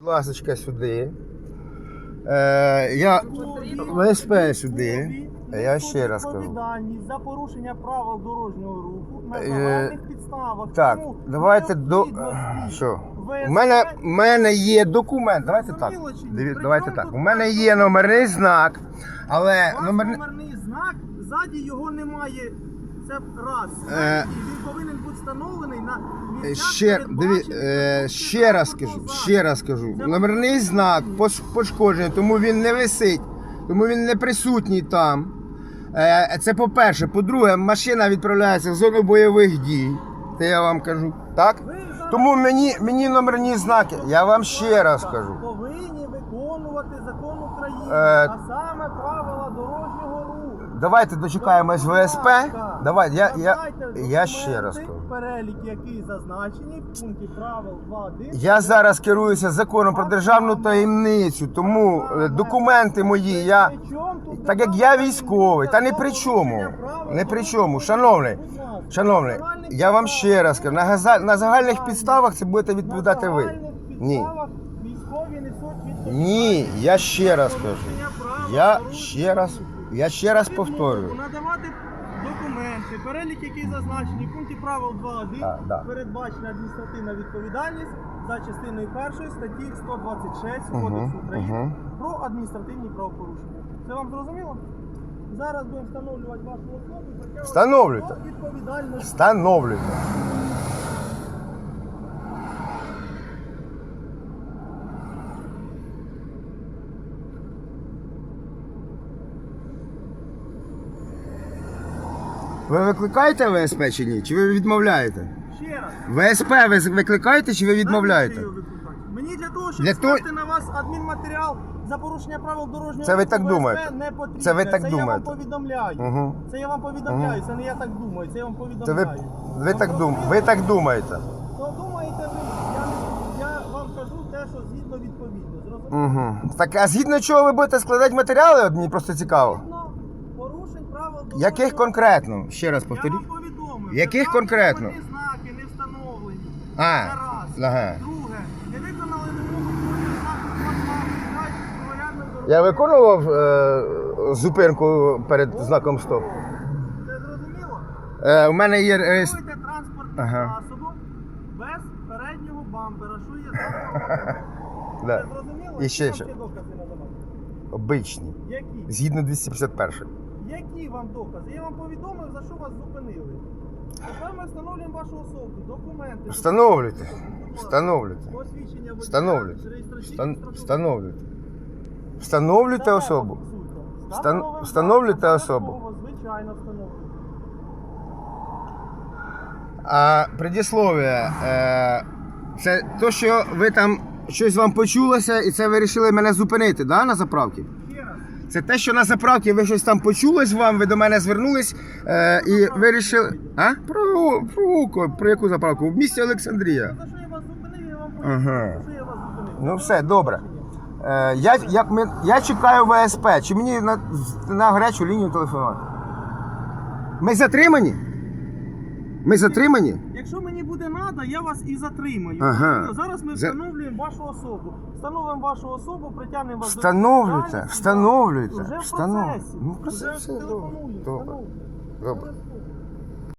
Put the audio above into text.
Будь ласка, сюди. Е, я ВСП сюди. Я ще раз кажу. За порушення правил дорожнього руху на Е, загальних підставах. Так, Тому давайте до. Що? У мене, у мене є документ. Давайте так. Диві- Давайте так. У мене є номерний знак, але номерний. номерний знак, ззаді його немає. Це раз. Е, І він повинен бути встановлений на Е, місцях, Ще, диві, передбачених е, ще раз транспортного кажу, ще раз кажу. Номерний знак пош- пошкоджений, тому він не висить, тому він не присутній там. Е, Це по-перше. По-друге, машина відправляється в зону бойових дій. Це я вам кажу. Так? Тому мені, мені номерні знаки. Я вам ще раз кажу. повинні виконувати закон України, Е, а саме правила дорожнього. Давайте дочекаємось ВСП. Давай, я, я, я ще раз кажу. Перелік, який зазначений в пункті правил 2.1. Я зараз керуюся законом про державну таємницю, тому е, документи мої я. Так як я військовий, та не при чому. Не при чому. Шановний, шановний, я вам ще раз кажу, на, газа- на загальних підставах це будете відповідати ви. Ні. Військові несуть відповідальність. Ні, я ще раз кажу. Я ще раз, я ще раз повторюю. Надавати документи, перелік, який зазначений в пункті правил 2.1, Так, да. передбачена адміністративна відповідальність за частиною першої статті 126 Мгм, Кодексу України мгм. про адміністративні правопорушення. Це вам зрозуміло? Зараз будемо встановлювати вашу особу Встановлюйте. Встановлюйте. Ви викликаєте ВСП чи ні? Чи ви відмовляєте? Ще раз. ВСП ви викликаєте чи ви відмовляєте? Мені для того, щоб Для того- скласти на вас адмінматеріал за порушення правил дорожнього Це ви руху, так ВСП думаєте? Не потрібно. Це ви так Це думаєте? я вам повідомляю. Угу. Це я вам повідомляю, Мгм. це не я так думаю, це я вам Це ви, повідомляю. ви, так дум, ви так думаєте. То думаєте ви, я, не- я вам кажу те, що згідно відповідно. Зрозуміло? Угу. Так а згідно чого ви будете складати матеріали? От мені просто цікаво. Дорожнього Яких конкретно? Ще раз Я повторіть. вам повідомив. Яких конкретно? знаки не встановлені. А, Це раз. ага. Друге, не виконали вимогу дорожнього знаку «Стоп» другорядним дорожнім Я виконував е, зупинку перед знаком стоп. Це зрозуміло? Е, у мене є. е, с- Керуйте транспортним Ага. засобом без переднього бампера. Що є за да. Це зрозуміло? І ще Які вам ще докази надавати? Обичні. Які? Згідно 251. Які вам докази? Я вам повідомив, за що вас зупинили. Тепер ми встановлюємо вашу особу, документи. Встановлюйте. Встановлюйте. Посвідчення Встановлюйте. Встан- Встановлюйте. Встановлюйте особу. Встан- встановлюйте особу. Звичайно, встановлюємо. А предісловие. Е, це то, що ви там щось вам почулося, і це ви вирішили мене зупинити, да, на заправці? Це те, що на заправці ви щось там почулось вам, ви до мене звернулись е, і вирішили. А? Про, про, про яку заправку? В місті Олександрія. За що я вас зупинив, я вам Ага. поясню, за що я вас зупинив. Ну все, добре. Е, я, я, ми, я чекаю ВСП. Чи мені на, на гарячу лінію телефонувати? Ми затримані? Ми затримані? Якщо мені буде треба, я вас і затримаю. Ага. Зараз ми За- встановлюємо вашу особу. Встановимо вашу особу, притягнемо вас Встановлюйте, до встановлюйте, Вже в встановлюйте. процесі. Ну, в процесі Вже добре. телефоную, Добре. встановлюйте. Добре.